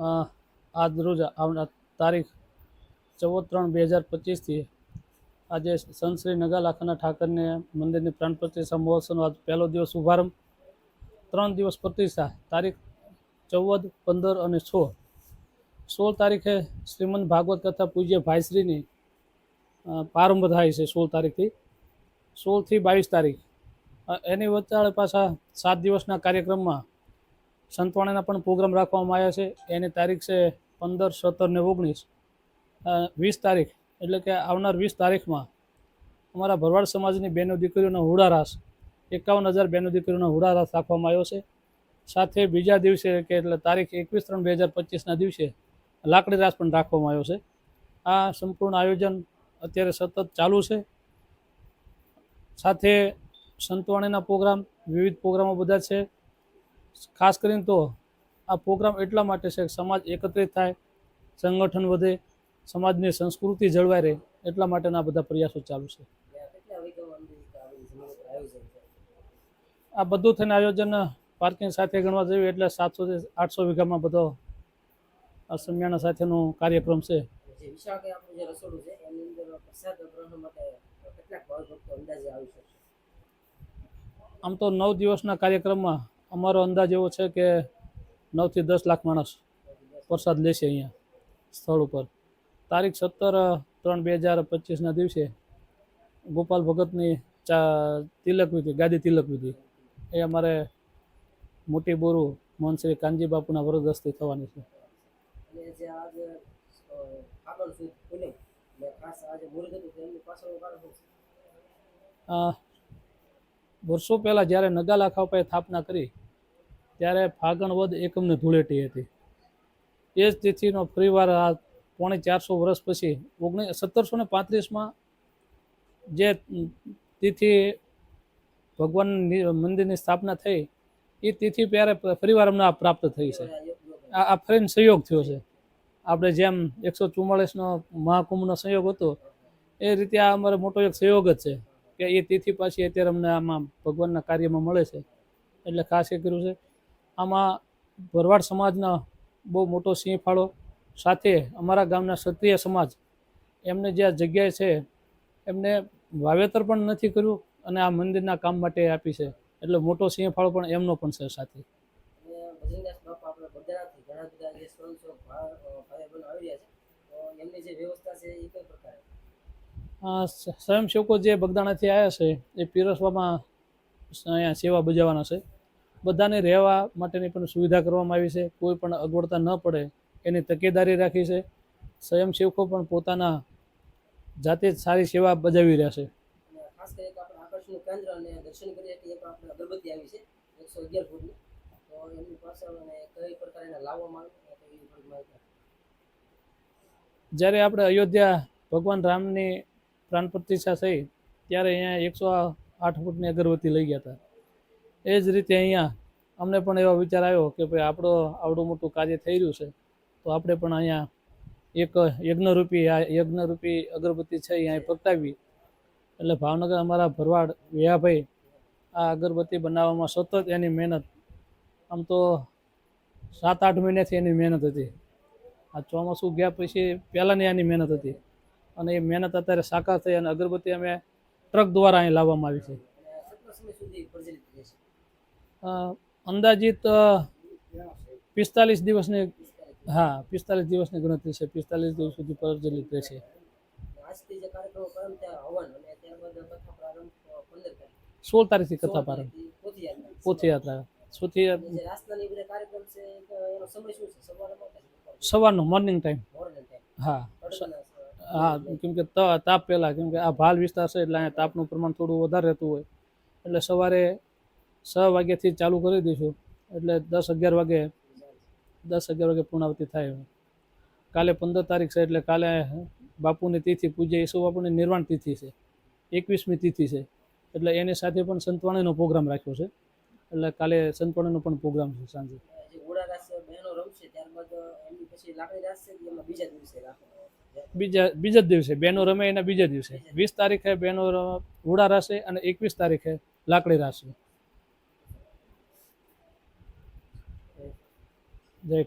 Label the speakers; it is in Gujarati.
Speaker 1: અ, આજ રોજ આવનાર તારીખ ચૌદ ત્રણ બે હજાર પચીસથી આજે સંત શ્રી નગાલાખાના ઠાકરને મંદિરની પ્રાણ પ્રતિષ્ઠા મહોત્સવનો આજ પહેલો દિવસ શુભારંભ. ત્રણ દિવસ પ્રતિષ્ઠા તારીખ ચૌદ પંદર અને સોળ. સોળ તારીખે શ્રીમદ ભાગવત કથા પૂજ્ય ભાઈશ્રીની પ્રારંભ થાય છે સોળ તારીખથી. સોળથી બાવીસ તારીખ. એની વચ્ચે પાછા સાત દિવસના કાર્યક્રમમાં સંતવાણીના પણ પ્રોગ્રામ રાખવામાં આવ્યા છે. એની તારીખ છે પંદર, સત્તર ને ઓગણીસ. વીસ તારીખ, એટલે કે આવનાર વીસ તારીખમાં અમારા ભરવાડ સમાજની બહેનો દીકરીઓનો હુડારાસ એકાવન હજાર બહેનો દીકરીઓનો હુડારાસ રાખવામાં આવ્યો છે. સાથે બીજા દિવસે કે એટલે તારીખ એકવીસ ત્રણ બે હજાર પચીસના દિવસે લાકડી રાસ પણ રાખવામાં આવ્યો છે. આ સંપૂર્ણ આયોજન અત્યારે સતત ચાલુ છે. સાથે સંતવાણીના પ્રોગ્રામ, વિવિધ પ્રોગ્રામો બધા છે. ખાસ કરીને તો આ પ્રોગ્રામ એટલા માટે છે કે સમાજ એકત્રિત થાય સંગઠન વધે સમાજની સંસ્કૃતિ જળવાઈ રહે એટલા માટેના બધા પ્રયાસો ચાલુ છે. આ બધું થઈને આયોજન પાર્કિંગ સાથે ગણવા જઈએ એટલે સાતસો આઠસો વીઘામાં બધો આ સમિયાણા સાથેનો કાર્યક્રમ છે? આમ તો નવ દિવસના કાર્યક્રમમાં અમારો અંદાજ એવો છે કે નવથી દસ લાખ માણસ પ્રસાદ લેશે અહીંયા સ્થળ ઉપર. તારીખ સત્તર ત્રણ બે હજાર પચીસના દિવસે ગોપાલ ભગતની ચા તિલક વિધિ ગાદી તિલક વિધિ. એ અમારે મોટી બોરુ મનશ્રી શ્રી કાનજી બાપુના વરદસ્તી થવાની છે. વર્ષો પહેલાં જ્યારે નગાલાખા ઉપર સ્થાપના કરી ત્યારે ફાગણ વદ એકમને ધૂળેટી હતી. એ જ તિથિનો ફરીવાર આ પોણે ચારસો વર્ષ પછી ઓગણીસ સત્તરસો ને પાંત્રીસમાં જે તિથિ ભગવાન મંદિરની સ્થાપના થઈ એ તિથિ ત્યારે ફરીવાર અમને આ પ્રાપ્ત થઈ છે.
Speaker 2: આ
Speaker 1: આ ફરીને સંયોગ થયો છે. આપણે જેમ એકસો ચુમ્માળીસનો મહાકુંભનો સંયોગ હતો, એ રીતે આ અમારો મોટો એક સંયોગ જ છે કે એ તિથિ પાછી અત્યારે અમને આમાં ભગવાનના કાર્યમાં મળે છે. એટલે ખાસ એ કર્યું છે. આમાં ભરવાડ સમાજના બહુ મોટો સિંહ ફાળો સાથે અમારા ગામના ક્ષત્રિય સમાજ એમને જે આ જગ્યાએ છે, એમને વાવેતર પણ નથી કર્યું અને આ મંદિરના કામ માટે આપી છે. એટલે મોટો સિંહ ફાળો પણ એમનો પણ છે સાથે.
Speaker 2: સ્વયંસેવકો જે
Speaker 1: બગદાણાથી આવ્યા છે, એ પીરસવામાં અહીંયા સેવા બજાવવાના છે. બધાને રહેવા માટેની પણ સુવિધા કરવામાં આવી છે. કોઈ પણ અગવડતા ન પડે એની તકેદારી રાખી છે. સ્વયંસેવકો પણ પોતાના જાતે જ સારી સેવા બજાવી રહ્યા છે.
Speaker 2: ખાસ કરીને આપણે આકર્ષણનું કેન્દ્ર અને દર્શન કરીએ કે એક આપણે અગરબત્તી આવી છે. એકસો અગિયાર ફૂટની. તો એમની પાછળ અને કઈ પ્રકારે લાવવામાં આવે તો એવી થોડીક માહિતી આપો.
Speaker 1: જ્યારે આપણે અયોધ્યા ભગવાન રામની પ્રાણ પ્રતિષ્ઠા થઈ ત્યારે અહીંયા એકસો આઠ ફૂટની અગરબત્તી લઈ ગયા હતા. એ જ રીતે અહીંયા અમને પણ એવો વિચાર આવ્યો કે ભાઈ આપણો આવડું મોટું કાર્ય થઈ રહ્યું છે, તો આપણે પણ અહીંયા એક યજ્ઞરૂપી, આ યજ્ઞરૂપી અગરબત્તી છે અહીંયા અહીં પ્રગટાવી. એટલે ભાવનગર અમારા ભરવાડ વ્યાભાઈ આ અગરબત્તી બનાવવામાં સતત એની મહેનત, આમ તો સાત આઠ મહિનાથી એની મહેનત હતી. આ ચોમાસું ગયા પછી પહેલાંની એની મહેનત હતી. અને એ મહેનત અત્યારે સાકાર થઈ અને અગરબત્તી અમે ટ્રક દ્વારા અહીં લાવવામાં આવી છે. અંદાજિત પિસ્તાલીસ દિવસની, હા, પિસ્તાલીસ દિવસની ગણતરી છે. પિસ્તાલીસ દિવસ સુધી પ્રજ્વલિત રહેશે સોળ તારીખથી કથા પ્રારંભ.
Speaker 2: તારીખથી પોથી યાત્રા
Speaker 1: પોથી યાત્રા સોથી
Speaker 2: અને જે રાસના બધા કાર્યક્રમ છે તો એનો સમય શું છે સવારે મોટા
Speaker 1: સવારનો મોર્નિંગ ટાઈમ હા. હા, કેમ કે ત- તાપ પહેલાં, કેમ કે આ ભાલ વિસ્તાર છે એટલે અહીંયા તાપનું પ્રમાણ થોડું વધારે રહેતું હોય. એટલે સવારે છ વાગ્યાથી ચાલુ કરી દઈશું. એટલે દસ અગિયાર વાગે દસ અગિયાર વાગે પૂર્ણાવતી થાય કાલે પંદર તારીખ છે એટલે કાલે બાપુની તિથિ પૂજ્ય ઈસુ બાપુની નિર્વાણ તિથિ છે. એકવીસમી તિથિ છે. એટલે એની સાથે પણ સંતવાણીનો પ્રોગ્રામ રાખ્યો છે. એટલે કાલે સંતવાણીનો પણ પ્રોગ્રામ છે સાંજે.
Speaker 2: બીજા.
Speaker 1: બીજા દિવસે. બહેનો રમે એના બીજા દિવસે. વીસ તારીખે બહેનો ર- ઘોડા રાસે અને એકવીસ તારીખે લાકડી રાસે. that